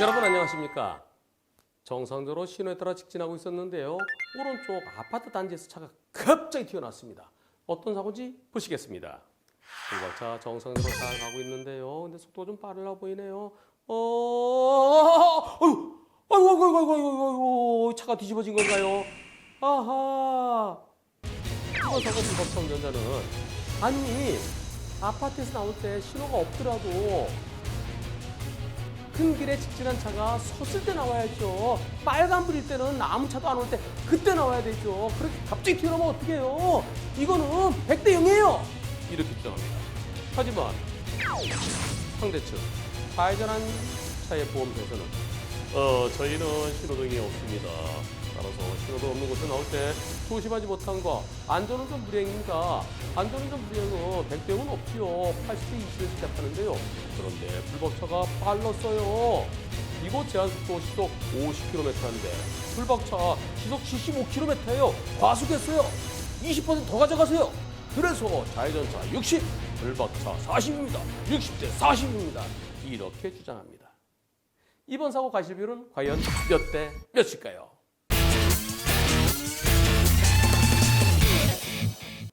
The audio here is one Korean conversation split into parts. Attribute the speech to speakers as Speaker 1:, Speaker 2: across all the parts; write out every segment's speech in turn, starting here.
Speaker 1: 여러분 안녕하십니까? 정상적으로 신호에 따라 직진하고 있었는데요. 오른쪽 아파트 단지에서 차가 갑자기 튀어나왔습니다. 어떤 사고인지 보시겠습니다. 불박차 정상적으로 잘 가고 있는데요. 근데 속도가 좀 빠르려 보이네요. 어, 아이고, 아이고, 아이고, 아이고, 아이고, 아이고, 아이고, 차가 뒤집어진 건가요? 아하. 이번 사고 불박차 운전자는 아니 아파트에서 나올 때 신호가 없더라도 큰 길에 직진한 차가 섰을 때 나와야죠. 빨간불일 때는 아무 차도 안 올 때 그때 나와야 되죠. 그렇게 갑자기 튀어나오면 어떡해요. 이거는 100대 0이에요. 이렇게 주장합니다. 하지만 상대 측 좌회전한 차의 보험회사는 어 저희는 신호등이 없습니다. 신호등 없는 곳에 나올 때 조심하지 못한 거 안전운전 불이행입니다. 안전운전 불이행은 100대 0은 없지요. 80대 20에서 시작하는데요. 그런데 불박차가 빨랐어요. 이곳 제한속도 시속 50km인데 불박차 시속 75km예요. 과속했어요. 20%더 가져가세요. 그래서 좌회전차 60, 불박차 40입니다. 60대 40입니다. 이렇게 주장합니다. 이번 사고 과실비율은 과연 몇 대 몇일까요?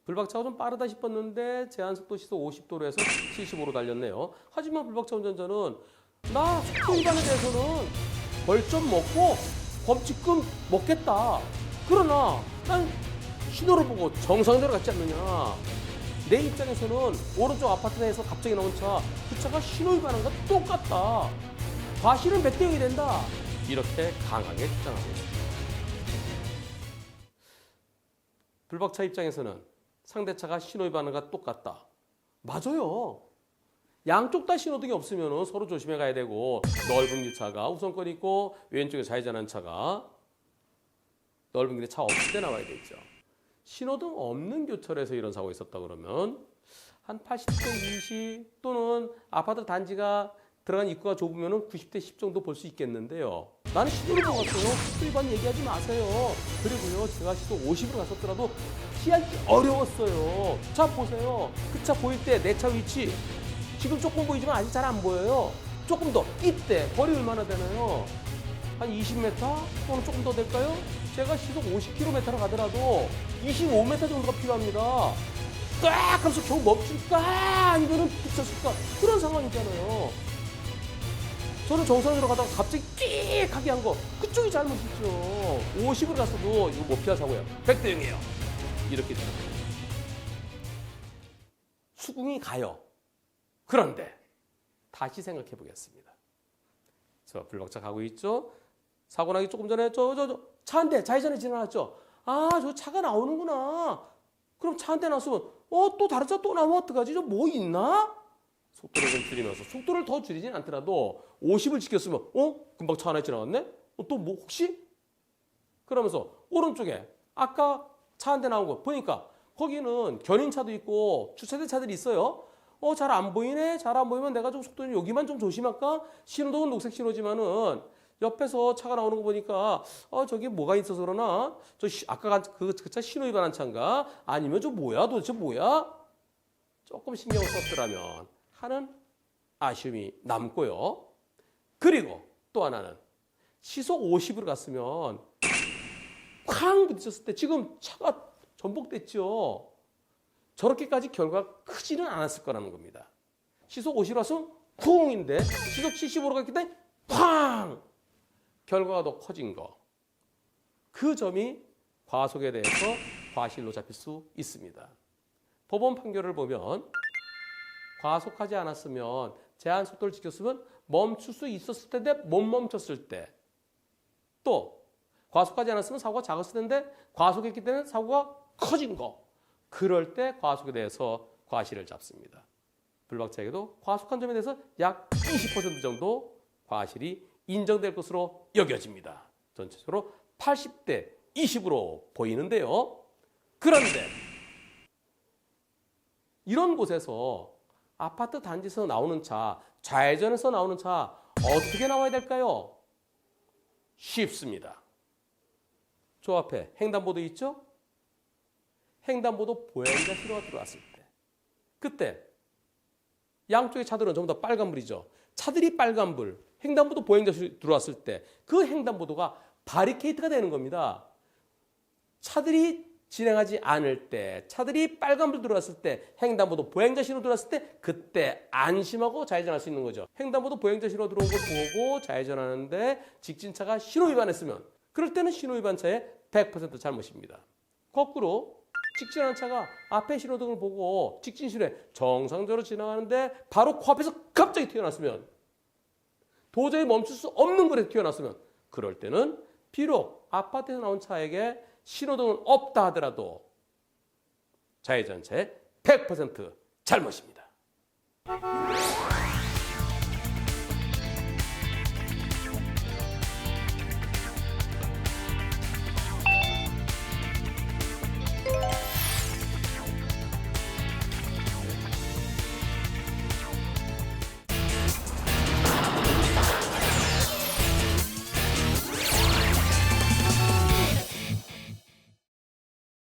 Speaker 1: 불박차가 좀 빠르다 싶었는데 제한속도 시속 50도로 해서 75로 달렸네요. 하지만 불박차 운전자는 나 속도 위반에 대해서는 벌점 먹고 범칙금 먹겠다. 그러나 난 신호를 보고 정상적으로 갔지 않느냐. 내 입장에서는 오른쪽 아파트 내에서 갑자기 나온 차, 그 차가 신호 위반한 거 똑같다. 과실은 100대 0이 된다. 이렇게 강하게 주장하고 있습니다. 불박차 입장에서는 상대차가 신호 위반과 똑같다. 맞아요. 양쪽 다 신호등이 없으면 서로 조심해 가야 되고 넓은 길 차가 우선권 있고 왼쪽에 좌회전한 차가 넓은 길에 차 없을 때 나와야 되죠. 신호등 없는 교차로에서 이런 사고가 있었다 그러면 한 80대 20 또는 아파트 단지가 들어간 입구가 좁으면 90대 10 정도 볼 수 있겠는데요. 나는 갔어요. 속도 위반 얘기하지 마세요. 그리고요, 제가 시속 50으로 갔었더라도 피하기 어려웠어요. 자, 보세요. 그 차 보일 때 내 차 위치. 지금 조금 보이지만 아직 잘 안 보여요. 조금 더. 이때 거리 얼마나 되나요? 한 20m 또는 조금 더 될까요? 제가 시속 50km로 가더라도 25m 정도가 필요합니다. 꽉 하면서 겨우 멈출까? 아니면은 붙였을까? 그런 상황이잖아요. 저는 정상으로 가다가 갑자기 끽 하게 한 거, 그쪽이 잘못이죠. 50으로 갔어도 이거 못 피할 사고예요. 100대 0이에요. 이렇게 되는 거예요. 수긍이 가요. 그런데 다시 생각해 보겠습니다. 저 불박차 가고 있죠? 사고 나기 조금 전에 저 저 저 차 한 대 좌회전에 지나갔죠? 아, 저 차가 나오는구나. 그럼 차 한대 나왔으면 어, 또 다른 차 또 나오면 어떡하지? 저 뭐 있나? 속도를 좀 줄이면서 속도를 더 줄이진 않더라도 50을 지켰으면 어? 금방 차 하나 지나갔네? 어, 또 뭐 혹시? 그러면서 오른쪽에 아까 차 한 대 나온 거 보니까 거기는 견인차도 있고 주차된 차들이 있어요. 어, 잘 안 보이네? 잘 안 보이면 내가 좀 속도 좀 여기만 좀 조심할까? 신호등은 녹색 신호지만은 옆에서 차가 나오는 거 보니까 어, 저기 뭐가 있어서 그러나? 저 시- 아까 그차 신호 위반한 차인가? 아니면 저 뭐야? 도대체 뭐야? 조금 신경을 썼더라면 하는 아쉬움이 남고요. 그리고 또 하나는 시속 50으로 갔으면 쾅 부딪혔을 때 지금 차가 전복됐죠. 저렇게까지 결과가 크지는 않았을 거라는 겁니다. 시속 50으로 왔으면 쿵인데 시속 70으로 갔기 때문에 쾅! 결과가 더 커진 거. 그 점이 과속에 대해서 과실로 잡힐 수 있습니다. 법원 판결을 보면 과속하지 않았으면 제한 속도를 지켰으면 멈출 수 있었을 텐데 못 멈췄을 때. 또 과속하지 않았으면 사고가 작았을 텐데 과속했기 때문에 사고가 커진 거. 그럴 때 과속에 대해서 과실을 잡습니다. 불박차에게도 과속한 점에 대해서 약 20% 정도 과실이 인정될 것으로 여겨집니다. 전체적으로 80대 20으로 보이는데요. 그런데 이런 곳에서 아파트 단지에서 나오는 차, 좌회전에서 나오는 차 어떻게 나와야 될까요? 쉽습니다. 저 앞에 횡단보도 있죠? 횡단보도 보행자 신호가 들어왔을 때 그때 양쪽의 차들은 전부 다 빨간불이죠. 차들이 빨간불, 횡단보도 보행자 들어왔을 때 그 횡단보도가 바리케이트가 되는 겁니다. 차들이 진행하지 않을 때, 차들이 빨간불 들어왔을 때, 횡단보도 보행자 신호 들어왔을 때, 그때 안심하고 좌회전할 수 있는 거죠. 횡단보도 보행자 신호 들어온 걸 보고 좌회전하는데 직진차가 신호 위반했으면, 그럴 때는 신호 위반 차의 100% 잘못입니다. 거꾸로 직진하는 차가 앞에 신호등을 보고 직진 신호에 정상적으로 지나가는데 바로 코앞에서 갑자기 튀어났으면, 도저히 멈출 수 없는 거리에 튀어났으면, 그럴 때는 비록 아파트에서 나온 차에게 신호등은 없다 하더라도 좌회전차의 100% 잘못입니다.